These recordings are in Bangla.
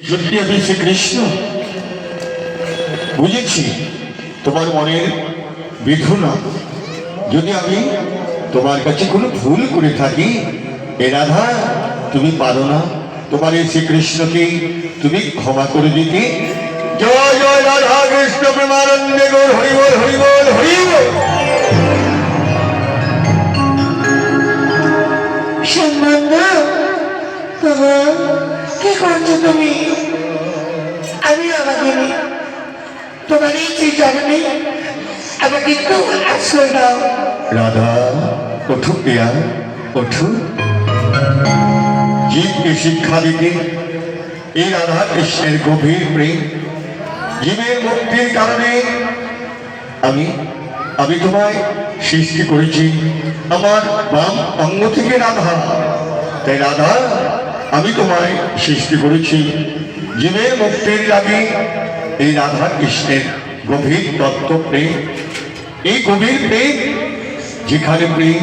সত্যি আমি শ্রীকৃষ্ণ। বুঝেছি, তোমার মনের বিধুনা যদি আমি তোমার কাছে কোনো ভুল করে থাকি এ রাধা, তুমি পারো না। তোমার এই শ্রীকৃষ্ণকে তুমি ক্ষমা করে দিতে। জয় জয় রাধা কৃষ্ণ, প্রেমানন্দে গৌর, হরিবল হরিবল হরিবল। সম্বন্ধ বাবা কি করছ তুমি? আমি আমাকে তোমার এই জন্মে আমাকে একটু আশ্রয় দাও। রাধা, ওঠো প্রিয়া, ওঠো। জীবকে শিক্ষা দিতে এই রাধা কৃষ্ণের গভীর প্রেম। জীবের মুক্তির কারণে আমি আমি তোমায় সৃষ্টি করেছি। আমার বাম অঙ্গ থেকে রাধা। তাই রাধা আমি তোমায় সৃষ্টি করেছি জীবের মুক্তির লাগে এই রাধা কৃষ্ণের গভীর তত্ত্ব প্রেম। এই গভীর প্রেম যেখানে প্রেম,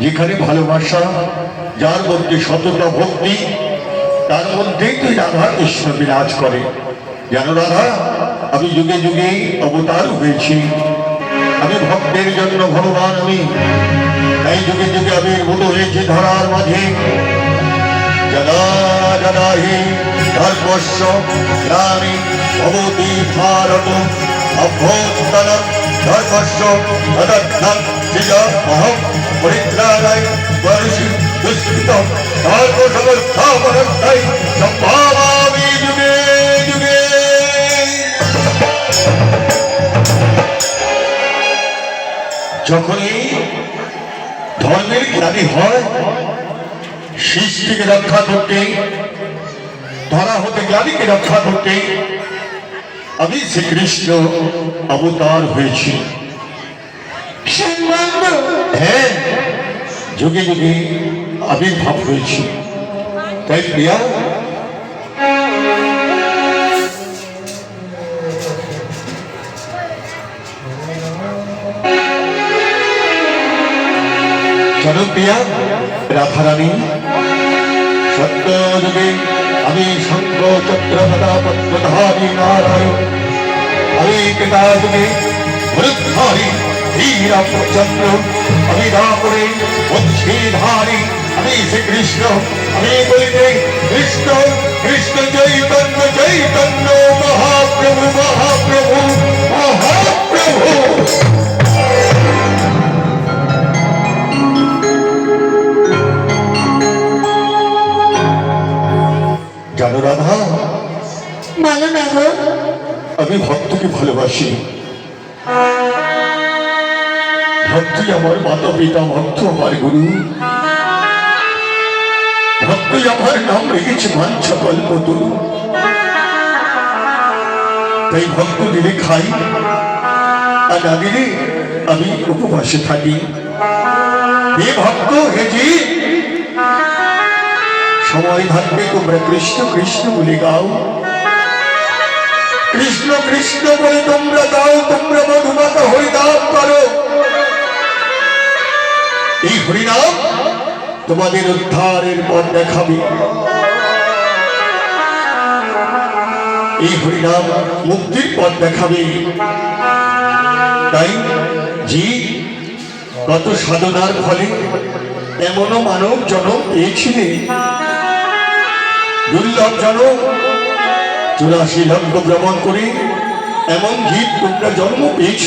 যেখানে ভালোবাসা, যার মধ্যে সততা, ভক্তি, তার মধ্যেই তুই রাধা কৃষ্ণ বিরাজ করে। যেন রাধা? আমি যুগে যুগে অবতার হয়েছি। আমি ভক্তের জন্য ভগবান আমি। তাই যুগে যুগে আমি মতো হয়েছি ধরার মাঝে। যদা যদা হি ধর্মস্য গ্লানি ভবতি ভারত অভ্যন্তর ধর্মস্য তদর্থম চিজ অহম পরিত্রাণায় পরশি দুষ্কৃত ধর্ম সমর্থাপনস্থায়ী সম্ভাবামি যুগে যুগে। যখনই ধর্মের জ্ঞানী হয় সৃষ্টিকে রক্ষা করতে, ধরা হতে জ্ঞানীকে রক্ষা করতে, আমি শ্রীকৃষ্ণ অবতার হয়েছি। হ্যাঁ যুগে যুগে আবির্ভাব হয়েছি। তাই প্রিয়া চলো প্রিয়া রাধারানী। সত্য যুগে আমি শঙ্খ চক্র পদ্মধারী নারায়ণ। আমি কেতা যুগে ভরতধারী ধীরাচন্দ্র আমি রাপরে বংশীধারী আমি শ্রীকৃষ্ণ। আমি বলিতে কৃষ্ণ কৃষ্ণ চৈতন্য চৈতন্য মহাপ্রভু মহাপ্রভু। মাতা পিতা ভক্ত আমার গুরু। ভক্তই আমার নাম রেখেছে মাঞ্ছ কল্প তরু তাই ভক্ত দিলে খাই, আর না দিলে আমি উপবাসে থাকি। হে ভক্ত, হে জি সময় থাকবে তোমরা কৃষ্ণ কৃষ্ণ বলে গাও। কৃষ্ণ কৃষ্ণ বলে তোমরা গাও তোমরা মধুমাতা হরিনাম করো এই হরিনাম তোমাদের উদ্ধারের পথ দেখাবে। এই হরিনাম মুক্তির পথ দেখাবে। তাই জি কত সাধনার ফলে এমনও মানব জনম পেয়েছিলে। দুর্লভ জনম, চুরাশি লক্ষ ভ্রমণ করে এমন জীব তোমরা জন্ম পেয়েছ।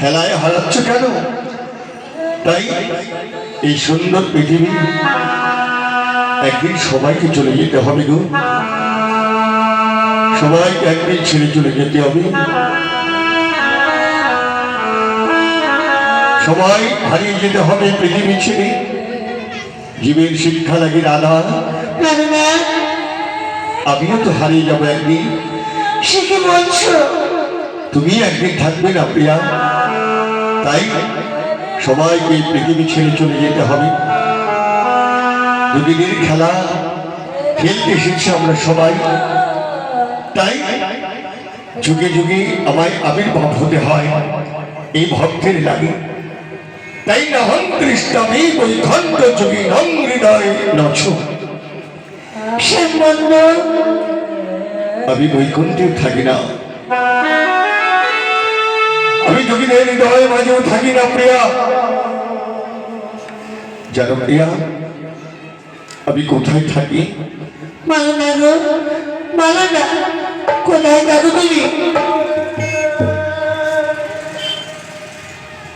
হেলায় হারাচ্ছ কেন? তাই এই সুন্দর পৃথিবী একদিন সবাইকে চলে যেতে হবে গো। সবাইকে একদিন ছেড়ে চলে যেতে হবে। সবাই হারিয়ে যেতে হবে পৃথিবী ছেড়ে। জীবের শিক্ষা লাগে রাধা। আমিও তো হারিয়ে যাব একদিন। সে কি বলছো? তুমি একদিন থাকবে না প্রিয়া। তাই সবাইকে পৃথিবী ছেড়ে চলে যেতে হবে। দুদিনের খেলা, খেলতে শিখছে আমরা সবাই। তাই যুগে যুগে আমায় আবির্ভাব হতে হয় এই ভক্তের লাগে। তাই না হন কৃষ্ণমী বৈখণ্ড যোগী নং হৃদয় নছ আমি বৈকুণ্ঠে থাকি না। আমি যোগীদের হৃদয় মাঝেও থাকি না প্রিয়া জানো প্রিয়া আমি কোথায় থাকি মানো না গো মানো না কোথায় থাকো তুমি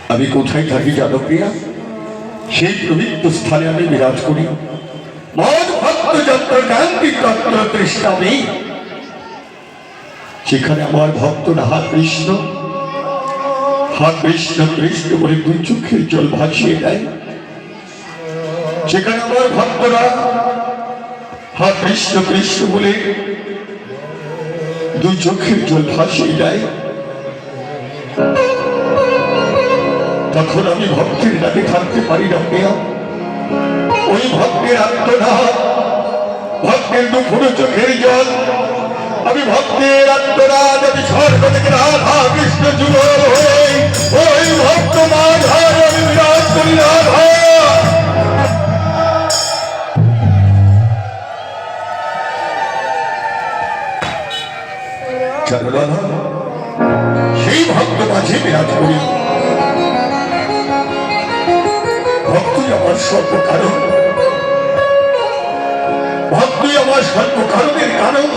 আমি কোথায় থাকি জানো প্রিয়া সেই পবিত্র স্থানে আমি বিরাজ করি মদ ভক্ত যন্ত্র গান্ধী তত্ত্ব তৃষ্ণামি সেখানে আমার ভক্তরা হা কৃষ্ণ হা কৃষ্ণ কৃষ্ণ বলে দুই চোখের জল ভাসিয়ে দেয়। সেখানে আমার ভক্তরা হা কৃষ্ণ কৃষ্ণ বলে দুই চোখের জল ভাসিয়ে দেয়। তখন আমি ভক্তের ডাকে থাকতে পারি না, প্রিয়া। ওই ভক্তের আত্মনাথ ভক্তের দুপুর চোখের জল আমি ভক্তের আত্মনাথ আমি স্বর্গ থেকে রাধা কৃষ্ণ যুগল হয়ে ওই ভক্ত মাধার আমি বিরাজ করি রাধা। সেই ভক্ত মাঝে বিরাজ করি। ভক্তই আমার সর্ব কারণ ভক্তই আমার সর্ব কারণের কারণ।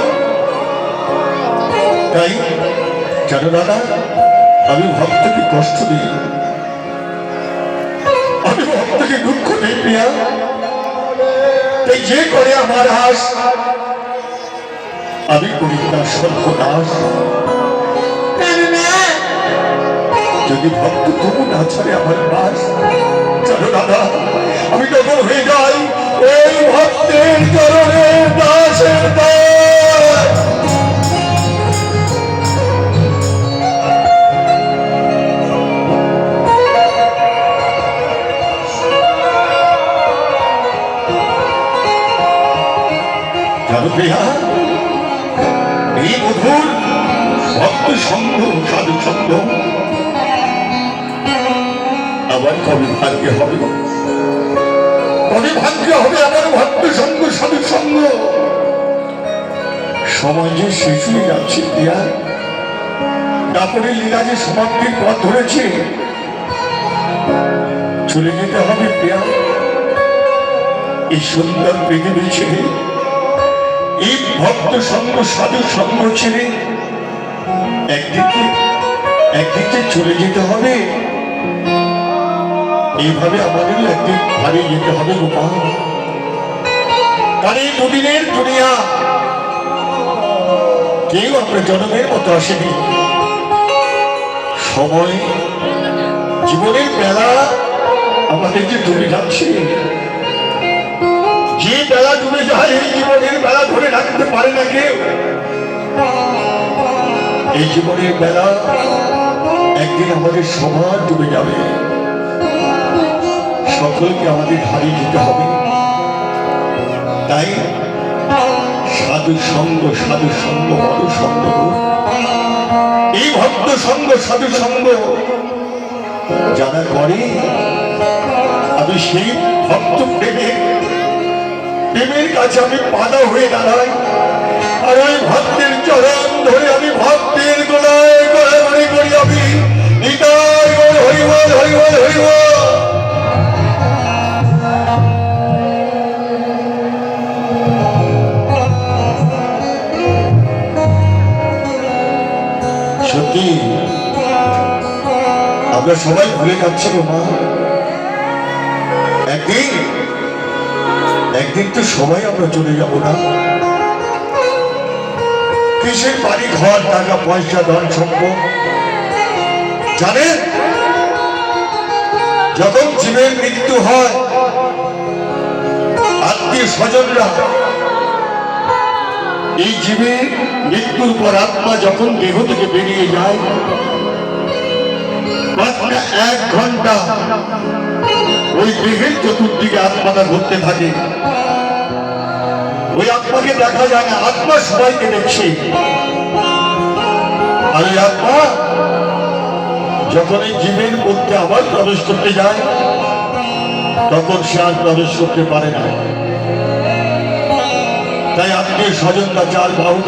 তাই জানো দাদা আমি ভক্তকে কষ্ট দিই। আমি ভক্তকে দুঃখ দিই, প্রিয়া। তাই যে করে আমার আস আমি করি তার সর্বনাশ যদি ভক্ত তবু না ছাড়ে আমার বাস চলো দাদা আমি তখন হয়ে যাই ওই ভক্তের চরণে দাসের দাস। জানো এই মধুর ভক্ত সঙ্গ সাধু সঙ্গ আবার কবে ভাগ্যে হবে কবে ভাগ্যে হবে আমার ভক্ত সঙ্গ সাধু সঙ্গ সময় যে শেষ হয়ে যাচ্ছে, প্রিয়া। তারপরে লীলা যে সমাপ্তির পথ ধরেছে, চলে যেতে হবে, প্রিয়া। এই সুন্দর পৃথিবী ছেড়ে এই ভক্ত সঙ্গ, সাধু সঙ্গ ছেড়ে একদিকে একদিকে চলে যেতে হবে। এইভাবে আমাদেরও একদিন হারিয়ে যেতে হবে গোপাল কারণ এই দুদিনের দুনিয়া, কেউ আমরা জন্মের মতো আসেনি। সময়, জীবনের বেলা আমাদের যে যাচ্ছে যে এই জীবনের বেলা একদিন আমাদের সবার ডুবে যাবে। সকলকে আমাদের হারিয়ে যেতে হবে। তাই সাধু সঙ্গ সাধু সঙ্গ, বড় সঙ্গ। এই ভক্ত সঙ্গ, সাধু সঙ্গ যারা করে আমি সেই ভক্ত প্রেমের কাছে আমি বাধা হয়ে দাঁড়াই। আর ওই ভক্তের চরণ ধরে আমি ভক্তের গোলায় গোলাগুলি করি আমি। সত্যি, আমরা সবাই ভুলে যাচ্ছি গো মা। একদিন একদিন তো সবাই আমরা চলে যাব না? কিসের বাড়ি ঘর, টাকা, পয়সা, ধন, সম্পদ? জানেন, যখন জীবের মৃত্যু হয়, আত্মীয় স্বজনরা এই জীবের মৃত্যুর পর আত্মা যখন দেহ থেকে বেরিয়ে যায় এক ঘণ্টা ওই দেহের চতুর্দিকে আত্মাটা ঘুরতে থাকে। ওই আত্মাকে দেখা যায় না, আত্মা সবাইকে দেখছে। আর ওই আত্মা যখন এই জীবের মধ্যে আবার প্রবেশ করতে যায়, তখন সে আর প্রবেশ করতে পারে না। তাই আত্মীয় স্বজন বা চার বাহুকে